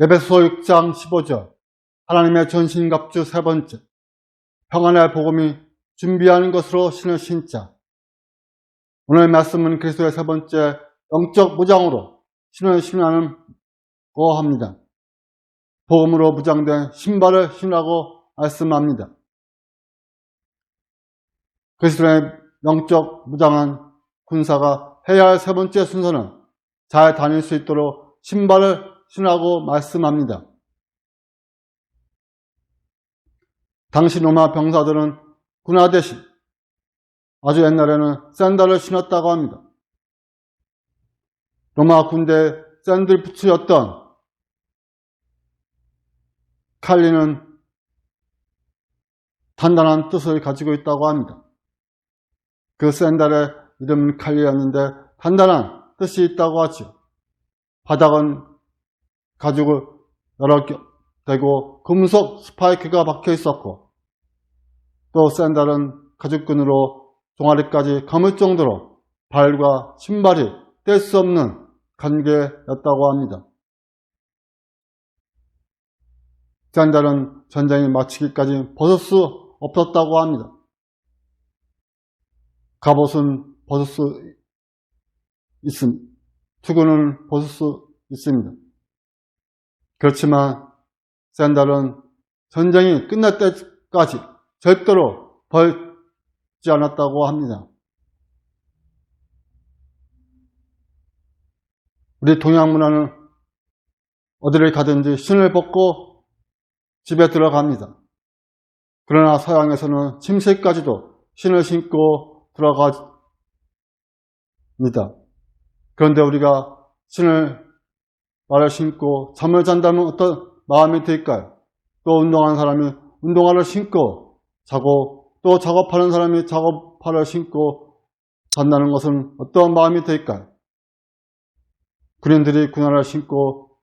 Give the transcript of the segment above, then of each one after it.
에베소 6장 15절 하나님의 전신갑주 세 번째 평안의 복음이 준비하는 것으로 신을 신자 오늘 말씀은 그리스도의 세 번째 영적 무장으로 신을 신하는 거 합니다. 복음으로 무장된 신발을 신라고 말씀합니다. 그리스도의 영적 무장한 군사가 해야 할 세 번째 순서는 잘 다닐 수 있도록 신발을 신라고 말씀합니다. 당시 로마 병사들은 군화 대신 아주 옛날에는 샌들을 신었다고 합니다. 로마 군대 샌들 부츠였던 칼리는 단단한 뜻을 가지고 있다고 합니다. 그 샌달의 이름은 칼리였는데 단단한 뜻이 있다고 하죠. 바닥은 가죽을 여러 개 되고 금속 스파이크가 박혀 있었고 또 샌달은 가죽끈으로 종아리까지 감을 정도로 발과 신발이 뗄 수 없는 관계였다고 합니다. 샌달은 전쟁이 마치기까지 벗을 수 없었다고 합니다. 갑옷은 벗을 수 있음, 투구는 벗을 수 있습니다. 그렇지만 샌달은 전쟁이 끝날 때까지 절대로 벗지 않았다고 합니다. 우리 동양 문화는 어디를 가든지 신을 벗고 집에 들어갑니다. 그러나 서양에서는 침실까지도 신을 신고 들어갑니다. 그런데 우리가 신을 말을 신고 잠을 잔다면 어떤 마음이 들까요? 또 운동하는 사람이 운동화를 신고 자고 또 작업하는 사람이 작업화를 신고 잔다는 것은 어떤 마음이 들까요? 군인들이 군화를 신고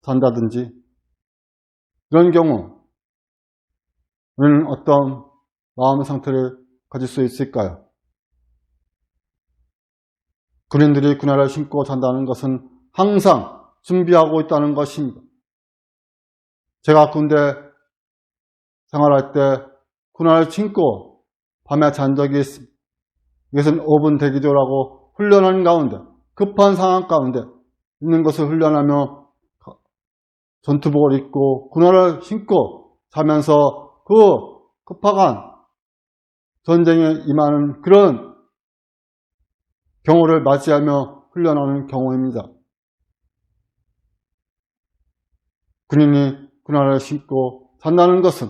잔다든지 이런 경우 우리는 어떤 마음의 상태를 가질 수 있을까요? 군인들이 군화를 신고 잔다는 것은 항상 준비하고 있다는 것입니다. 제가 군대 생활할 때 군화를 신고 밤에 잔 적이 있습니다. 이것은 5분 대기조라고 훈련하는 가운데 급한 상황 가운데 있는 것을 훈련하며 전투복을 입고 군화를 신고 자면서 그 급박한 전쟁에 임하는 그런 경우를 맞이하며 훈련하는 경우입니다. 군인이 군화를 신고 잔다는 것은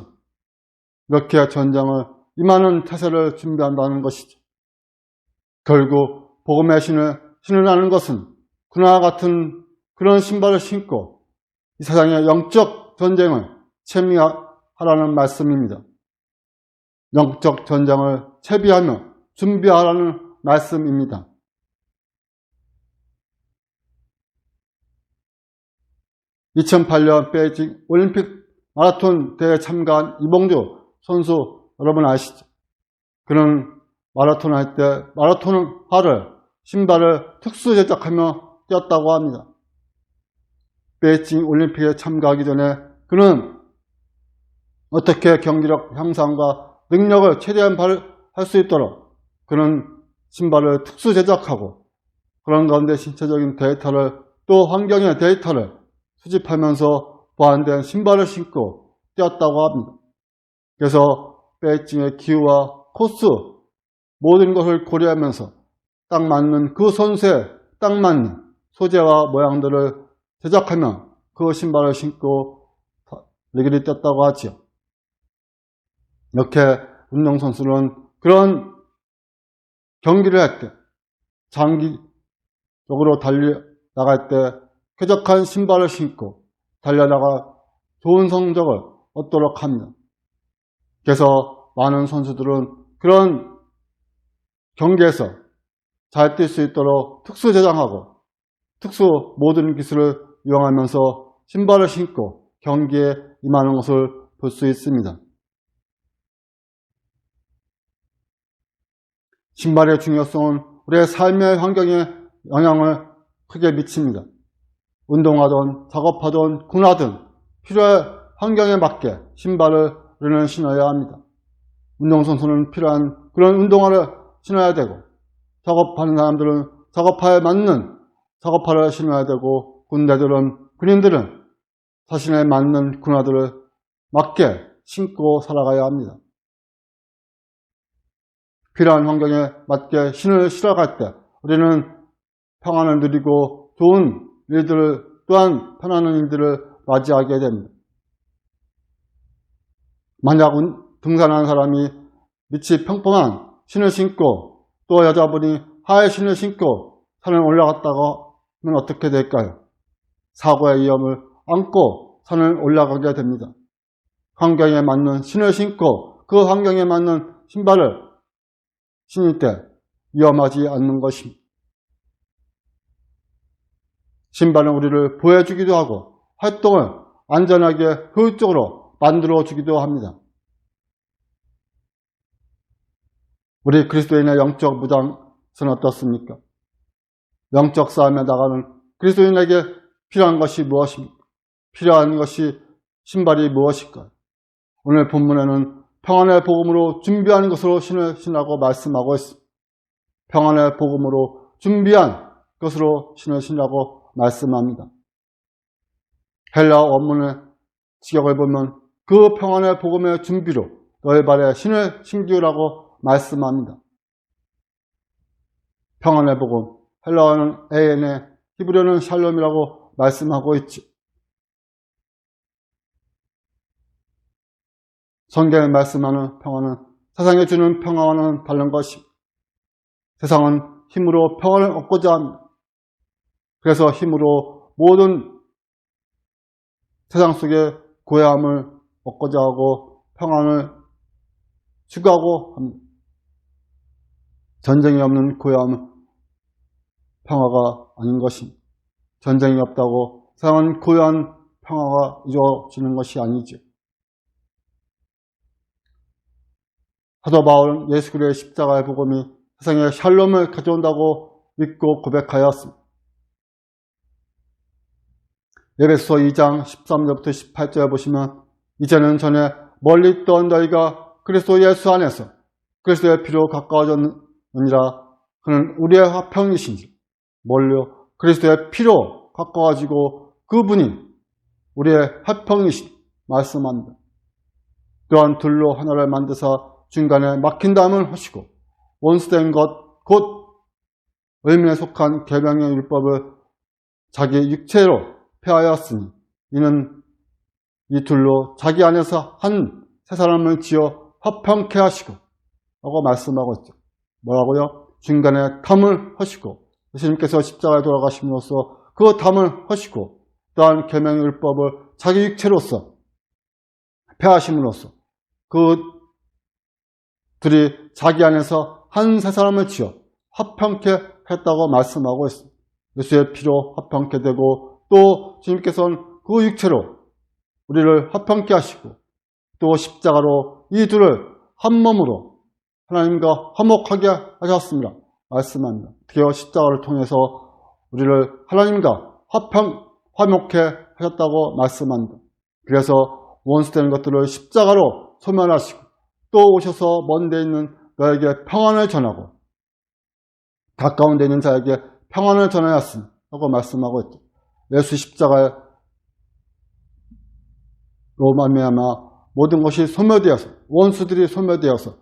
이렇게 전쟁을 임하는 태세를 준비한다는 것이죠. 결국 복음의 신을 신으라는 것은 군화 같은 그런 신발을 신고 이 세상의 영적 전쟁을 채미하라는 말씀입니다. 영적 전쟁을 채비하며 준비하라는 말씀입니다. 2008년 베이징 올림픽 마라톤 대회 참가한 이봉주 선수 여러분 아시죠? 그는 마라톤 할 때 마라톤 화를 신발을 특수 제작하며 뛰었다고 합니다. 베이징 올림픽에 참가하기 전에 그는 어떻게 경기력 향상과 능력을 최대한 발휘할 수 있도록 그는 신발을 특수 제작하고 그런 가운데 신체적인 데이터를 또 환경의 데이터를 수집하면서 보완된 신발을 신고 뛰었다고 합니다. 그래서 베이징의 기후와 코스 모든 것을 고려하면서 딱 맞는 그 선수에 딱 맞는 소재와 모양들을 제작하며 그 신발을 신고 레기를 뛰었다고 하지요. 이렇게 운동선수는 그런 경기를 할 때, 장기적으로 달리 나갈 때 쾌적한 신발을 신고 달려나가 좋은 성적을 얻도록 합니다. 그래서 많은 선수들은 그런 경기에서 잘 뛸 수 있도록 특수 제장하고 특수 모든 기술을 이용하면서 신발을 신고 경기에 임하는 것을 볼 수 있습니다. 신발의 중요성은 우리의 삶의 환경에 영향을 크게 미칩니다. 운동하던 작업하던 군하든 필요한 환경에 맞게 신발을 우리는 신어야 합니다. 운동선수는 필요한 그런 운동화를 신어야 되고 작업하는 사람들은 작업화에 맞는 작업화를 신어야 되고 군대들은 군인들은 자신에 맞는 군화들을 맞게 신고 살아가야 합니다. 필요한 환경에 맞게 신을 실어갈 때 우리는 평안을 누리고 좋은 일들을 또한 편안한 일들을 맞이하게 됩니다. 만약 등산하는 사람이 밑이 평평한 신을 신고 또 여자분이 하의 신을 신고 산을 올라갔다가 하면 어떻게 될까요? 사고의 위험을 안고 산을 올라가게 됩니다. 환경에 맞는 신을 신고 그 환경에 맞는 신발을 신을 때 위험하지 않는 것입니다. 신발은 우리를 보여주기도 하고 활동을 안전하게 효율적으로 만들어주기도 합니다. 우리 그리스도인의 영적 무장은 어떻습니까? 영적 싸움에 나가는 그리스도인에게 필요한 것이 무엇입니까? 필요한 것이 신발이 무엇일까요? 오늘 본문에는 평안의 복음으로 준비하는 것으로 신을 신라고 말씀하고 있습니다. 평안의 복음으로 준비한 것으로 신을 신라고 말씀합니다. 헬라 원문의 직역을 보면 그 평안의 복음의 준비로 너희 발에 신을 신기우라고 말씀합니다. 평안의 복음, 헬라어는 에엔에 히브리어는 샬롬이라고 말씀하고 있죠. 성경에 말씀하는 평안은 세상에 주는 평안과는 다른 것이 세상은 힘으로 평안을 얻고자 합니다. 그래서 힘으로 모든 세상 속의 고야함을 얻고자 하고 평안을 추구하고. 전쟁이 없는 고야함은 평화가 아닌 것입니다. 전쟁이 없다고 세상은 고요한 평화가 이루어지는 것이 아니죠. 사도 바울은 예수 그리스도의 십자가의 복음이 세상에 샬롬을 가져온다고 믿고 고백하였습니다. 예배소 2장 13절부터 18절에 보시면 이제는 전에 멀리 있던 너희가 그리스도 예수 안에서 그리스도의 피로 가까워졌느니라 그는 우리의 화평이신지 멀리 그리스도의 피로 가까워지고 그분이 우리의 화평이신 말씀합니다. 또한 둘로 하나를 만드사 중간에 막힌 담을 하시고 원수된 것, 곧 의미에 속한 계명의 율법을 자기 육체로 폐하였으니 이는 이 둘로 자기 안에서 한 세 사람을 지어 화평케 하시고 라고 말씀하고 있죠. 뭐라고요? 중간에 담을 하시고 예수님께서 십자가에 돌아가심으로써 그 담을 하시고 또한 계명의 율법을 자기 육체로서 폐하심으로써 그 둘이 자기 안에서 한 세 사람을 지어 화평케 했다고 말씀하고 있습니다. 예수의 피로 화평케 되고 또 주님께서는 그 육체로 우리를 화평케 하시고 또 십자가로 이 둘을 한 몸으로 하나님과 화목하게 하셨습니다. 말씀합니다. 드디어 십자가를 통해서 우리를 하나님과 화평, 화목해 하셨다고 말씀합니다. 그래서 원수되는 것들을 십자가로 소멸하시고 또 오셔서 먼 데 있는 너에게 평안을 전하고 가까운 데 있는 자에게 평안을 전하였으니 하고 말씀하고 있죠. 예수 십자가에 로마미아마 모든 것이 소멸되어서 원수들이 소멸되어서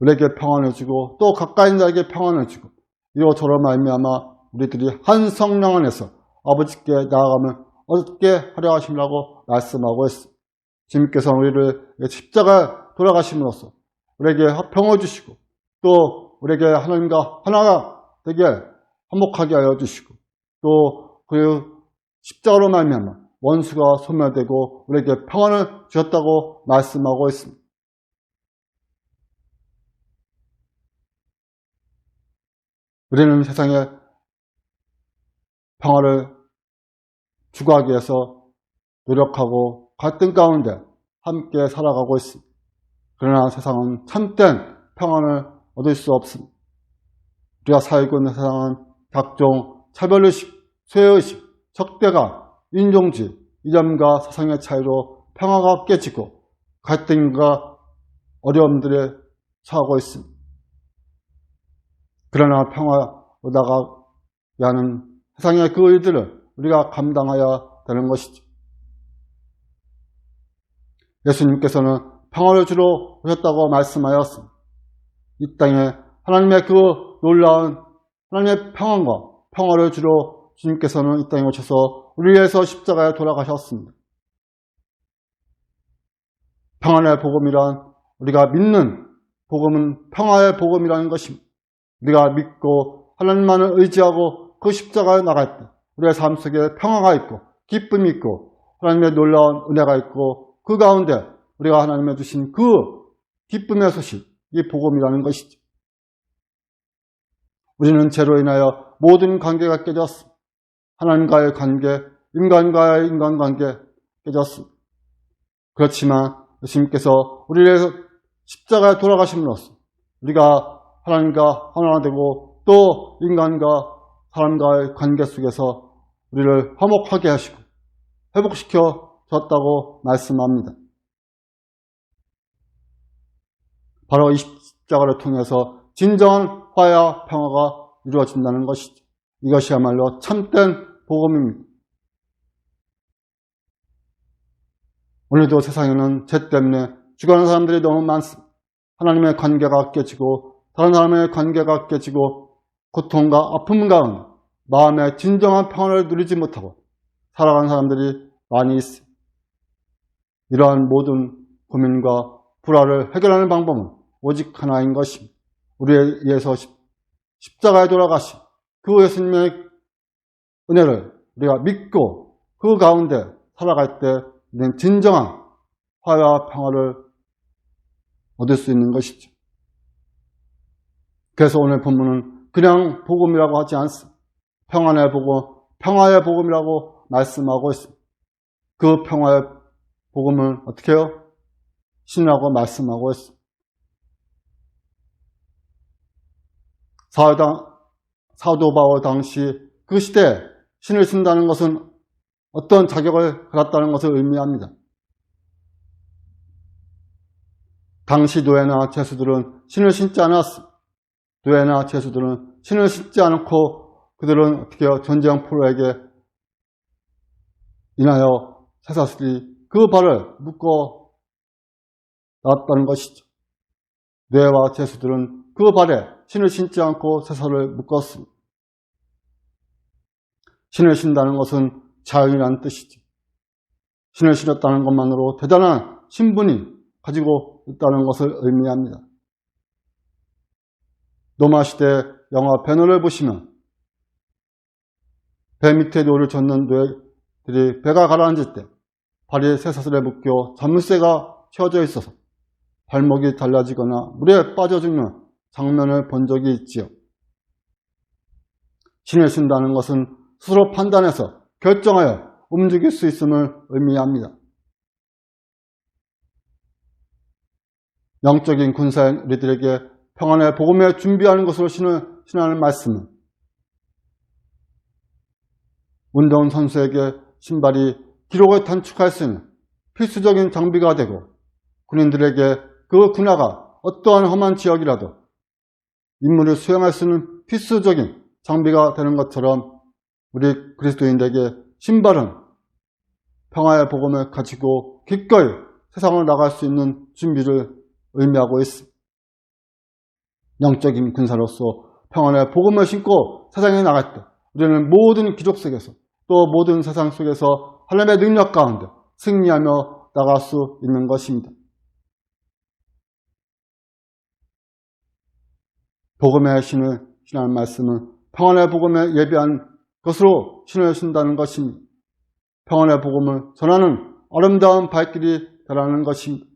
우리에게 평안을 주고 또 가까이 있는 자에게 평안을 주고 이로 저로 말미암아 우리들이 한 성령 안에서 아버지께 나아가면 어떻게 하려 하심이라고 말씀하고 있습니다. 주님께서 우리를 십자가에 돌아가심으로써 우리에게 화평을 주시고 또 우리에게 하나님과 하나가 되게 화목하게 하여 주시고 또 그 십자가로 말미암아 원수가 소멸되고 우리에게 평안을 주셨다고 말씀하고 있습니다. 우리는 세상에 평화를 추구하기 위해서 노력하고 갈등 가운데 함께 살아가고 있습니다. 그러나 세상은 참된 평안을 얻을 수 없습니다. 우리가 살고 있는 세상은 각종 차별의식 죄의식, 적대감, 인종주의, 이념과 사상의 차이로 평화가 깨지고 갈등과 어려움들에 처하고 있습니다. 그러나 평화 오다가 하는 세상의 그 일들을 우리가 감당해야 되는 것이죠. 예수님께서는 평화를 주러 오셨다고 말씀하였습니다. 이 땅에 하나님의 그 놀라운 하나님의 평안과 평화를 주러 주님께서는 이 땅에 오셔서 우리 위해서 십자가에 돌아가셨습니다. 평안의 복음이란 우리가 믿는 복음은 평화의 복음이라는 것입니다. 우리가 믿고 하나님만을 의지하고 그 십자가에 나갈 때 우리의 삶 속에 평화가 있고 기쁨이 있고 하나님의 놀라운 은혜가 있고 그 가운데 우리가 하나님의 주신 그 기쁨의 소식, 이 복음이라는 것이죠. 우리는 죄로 인하여 모든 관계가 깨졌습니다. 하나님과의 관계, 인간과의 인간관계 깨졌습니다. 그렇지만 예수님께서 우리를 십자가에 돌아가심으로써 우리가 하나님과 하나가 되고 또 인간과 사람과의 관계 속에서 우리를 화목하게 하시고 회복시켜 줬다고 말씀합니다. 바로 이 십자가를 통해서 진정한 화해와 평화가 이루어진다는 것이죠. 이것이야말로 참된 복음입니다. 오늘도 세상에는 죄 때문에 죽어가는 사람들이 너무 많습니다. 하나님의 관계가 깨지고 다른 사람의 관계가 깨지고 고통과 아픔 가운데 마음의 진정한 평화를 누리지 못하고 살아가는 사람들이 많이 있습니다. 이러한 모든 고민과 불화를 해결하는 방법은 오직 하나인 것입니다. 우리에 의해서 십자가에 돌아가신 그 예수님의 은혜를 우리가 믿고 그 가운데 살아갈 때 우리는 진정한 화해와 평화를 얻을 수 있는 것이죠. 그래서 오늘 본문은 그냥 복음이라고 하지 않습니다. 평안의 복음, 평화의 복음이라고 말씀하고 있습니다. 그 평화의 복음을 어떻게 해요? 신이라고 말씀하고 있습니다. 사도, 사도 바울 당시 그 시대에 신을 신다는 것은 어떤 자격을 갖았다는 것을 의미합니다. 당시 노예나 죄수들은 신을 신지 않았습니다. 노예나 죄수들은 신을 신지 않고 그들은 어떻게? 전쟁 포로에게 인하여 쇠사슬이 그 발을 묶어 놨다는 것이죠. 뇌와 죄수들은 그 발에 신을 신지 않고 쇠사슬을 묶었습니다. 신을 신다는 것은 자연이라는 뜻이죠. 신을 신었다는 것만으로 대단한 신분이 가지고 있다는 것을 의미합니다. 로마 시대 영화 배너를 보시면 배 밑에 노를 젓는 뇌들이 배가 가라앉을 때 발이 쇠사슬에 묶여 자물쇠가 채워져 있어서 발목이 달라지거나 물에 빠져 죽는 장면을 본 적이 있지요. 신을 신다는 것은 스스로 판단해서 결정하여 움직일 수 있음을 의미합니다. 영적인 군사인 우리들에게 평안의 복음에 준비하는 것으로 신을, 신하는 말씀은 운동 선수에게 신발이 기록을 단축할 수 있는 필수적인 장비가 되고 군인들에게 그 군화가 어떠한 험한 지역이라도 임무를 수행할 수 있는 필수적인 장비가 되는 것처럼 우리 그리스도인들에게 신발은 평화의 복음을 가지고 기꺼이 세상을 나갈 수 있는 준비를 의미하고 있습니다. 영적인 군사로서 평안의 복음을 신고 세상에 나갈 때 우리는 모든 기록 속에서 또 모든 세상 속에서 하나님의 능력 가운데 승리하며 나갈 수 있는 것입니다. 복음의 신을 신하는 말씀은 평안의 복음에 예비한 것으로 신을 신다는 것입니다. 평안의 복음을 전하는 아름다운 발길이 되라는 것입니다.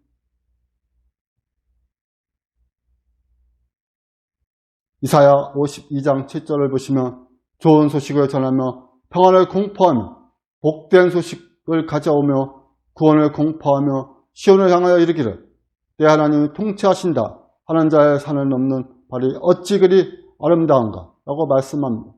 이사야 52장 7절을 보시면 좋은 소식을 전하며 평안을 공포하며 복된 소식을 가져오며 구원을 공포하며 시온을 향하여 이르기를 내 하나님이 통치하신다 하는 자의 산을 넘는 발이 어찌 그리 아름다운가 라고 말씀합니다.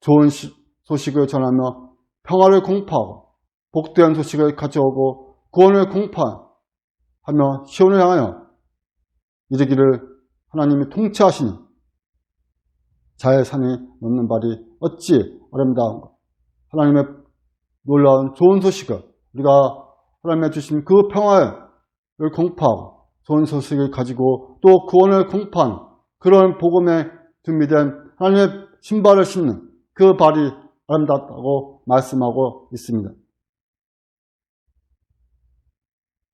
좋은 시, 소식을 전하며 평화를 공포하고 복된 소식을 가져오고 구원을 공포하며 시온을 향하여 이르기를 하나님이 통치하시니 자의 산이 넘는 발이 어찌 아름다운가 하나님의 놀라운 좋은 소식을 우리가 하나님의 주신 그 평화를 공포하고 좋은 소식을 가지고 또 구원을 공포하는 그런 복음에 준비된 하나님의 신발을 신는 그 발이 아름답다고 말씀하고 있습니다.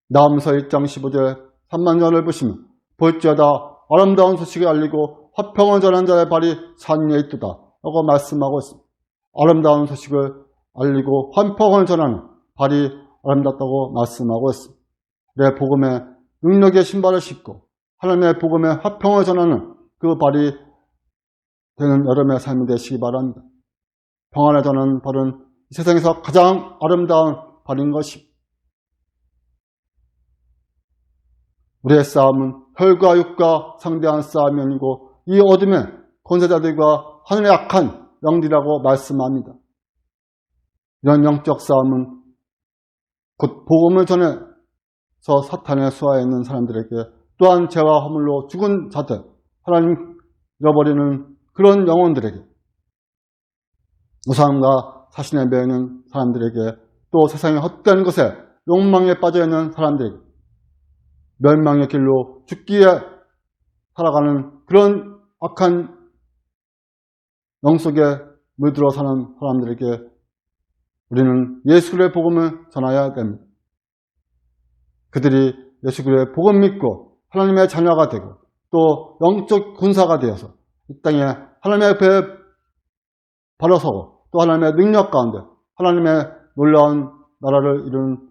나음서 1장 15절 3만절을 보시면 볼지어다 아름다운 소식을 알리고 화평을 전한 자의 발이 산 위에 있도다 라고 말씀하고 있습니다. 아름다운 소식을 알리고 환평을 전하는 발이 아름답다고 말씀하고 있습니다. 내 복음의 능력의 신발을 신고 하나님의 복음의 화평을 전하는 그 발이 되는 여름의 삶이 되시기 바랍니다. 평안을 전하는 발은 이 세상에서 가장 아름다운 발인 것입니다. 우리의 싸움은 혈과 육과 상대한 싸움이 아니고 이 어둠의 권세자들과 하늘의 악한 영들이라고 말씀합니다. 이런 영적 싸움은 곧 복음을 전해서 사탄의 수하에 있는 사람들에게 또한 죄와 허물로 죽은 자들, 하나님 잃어버리는 그런 영혼들에게 우상과 사신에 매이는 사람들에게 또 세상의 헛된 것에 욕망에 빠져있는 사람들에게 멸망의 길로 죽기에 살아가는 그런 악한 영 속에 물들어 사는 사람들에게 우리는 예수의 복음을 전해야 됩니다. 그들이 예수의 복음 믿고 하나님의 자녀가 되고 또 영적 군사가 되어서 이 땅에 하나님의 앞에 바로 서고 또 하나님의 능력 가운데 하나님의 놀라운 나라를 이룬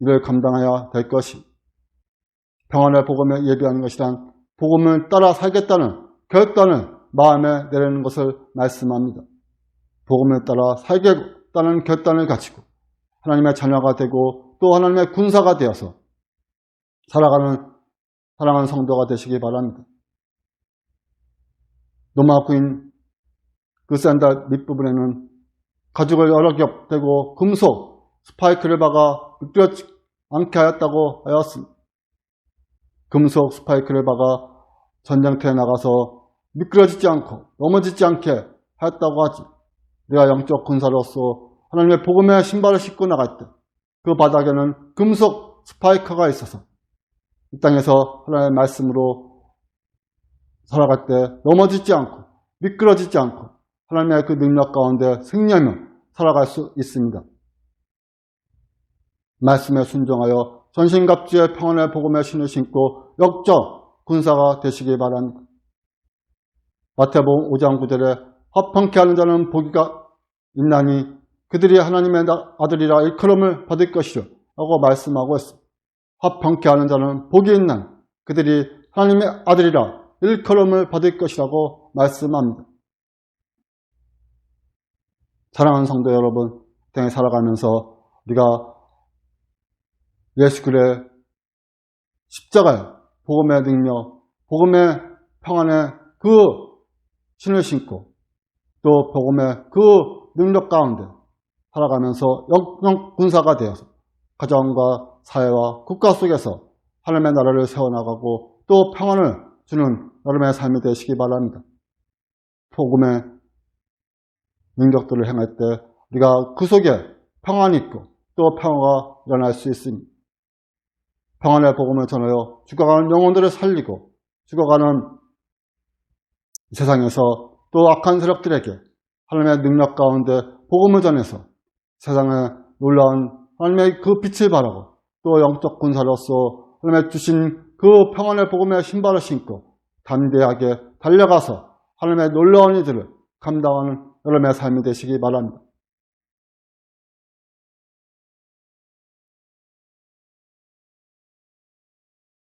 일을 감당해야 될 것이 평안의 복음에 예비하는 것이란 복음을 따라 살겠다는 결단을 마음에 내리는 것을 말씀합니다. 복음을 따라 살겠다는 결단을 가지고 하나님의 자녀가 되고 또 하나님의 군사가 되어서 살아가는 사랑하는 성도가 되시기 바랍니다. 노마 구인 그 샌달 밑부분에는 가죽을 여러 겹 대고 금속 스파이크를 박아 미끄러지 않게 하였다고 하였습니다. 금속 스파이크를 박아 전쟁터에 나가서 미끄러지지 않고 넘어지지 않게 하였다고 하지. 내가 영적 군사로서 하나님의 복음의 신발을 신고 나갈 때 그 바닥에는 금속 스파이크가 있어서 이 땅에서 하나님의 말씀으로 살아갈 때 넘어지지 않고 미끄러지지 않고 하나님의 그 능력 가운데 승리하며 살아갈 수 있습니다. 말씀에 순종하여 전신갑주의 평안의 복음의 신을 신고 역적 군사가 되시기 바랍니다. 마태복음 5장 9절에 화평케 하는 자는 복이가 있나니 그들이 하나님의 아들이라 일컬음을 받을 것이요 라고 말씀하고 있습니다. 화평케 하는 자는 복이 있는 그들이 하나님의 아들이라 일컬음을 받을 것이라고 말씀합니다. 사랑하는 성도 여러분, 땅에 살아가면서 우리가 예수 그리스도의 십자가의 복음의 능력, 복음의 평안의 그 신을 신고 또 복음의 그 능력 가운데 살아가면서 영적 군사가 되어서 가정과 사회와 국가 속에서 하나님의 나라를 세워나가고 또 평안을 주는 여러분의 삶이 되시기 바랍니다. 복음의 능력들을 행할 때 우리가 그 속에 평안이 있고 또 평화가 일어날 수 있습니다. 평안의 복음을 전하여 죽어가는 영혼들을 살리고 죽어가는 세상에서 또 악한 세력들에게 하나님의 능력 가운데 복음을 전해서 세상에 놀라운 하나님의 그 빛을 바라고 또 영적 군사로서 하나님의 주신 그 평안의 복음의 신발을 신고 담대하게 달려가서 하나님의 놀라운 일들을 감당하는 여러분의 삶이 되시기 바랍니다.